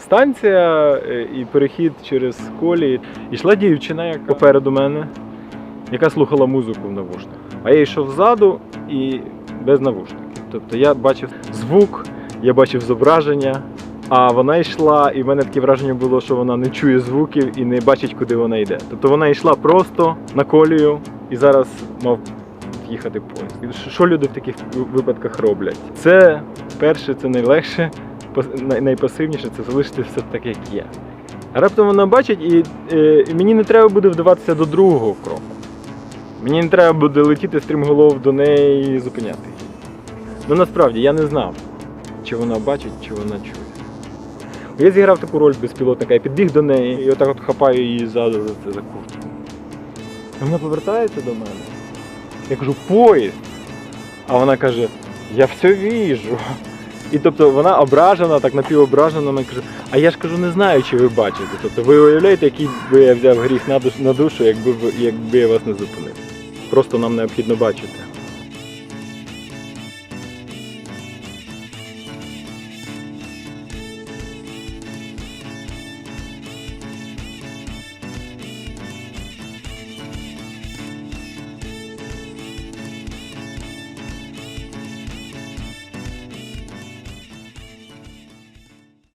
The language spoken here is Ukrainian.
станція е, і перехід через колії. Ішла дівчина, яка попереду мене, яка слухала музику в навушниках. А я йшов ззаду і без навушників. Тобто я бачив звук, я бачив зображення, а вона йшла, і в мене таке враження було, що вона не чує звуків і не бачить, куди вона йде. Тобто вона йшла просто на колію і зараз мав їхати поїзд. Що- люди в таких випадках роблять? Це перше, це найлегше, найпасивніше це залишити все так, як є. А раптом вона бачить, і, е, і мені не треба буде вдаватися до другого кроку. Мені не треба буде летіти стрімголов до неї і зупиняти її. Ну насправді я не знав, чи вона бачить, чи вона чує. Я зіграв таку роль безпілотника, я підбіг до неї і отак от хапаю її ззаду за це за куртку. Вона повертається до мене. Я кажу, поїзд. А вона каже, я все віжу. І тобто вона ображена, так напівображена, вона каже, а я ж кажу, не знаю, чи ви бачите. Тобто ви уявляєте, який би я взяв гріх на душу, якби, якби я вас не зупинив. Просто нам необхідно бачити.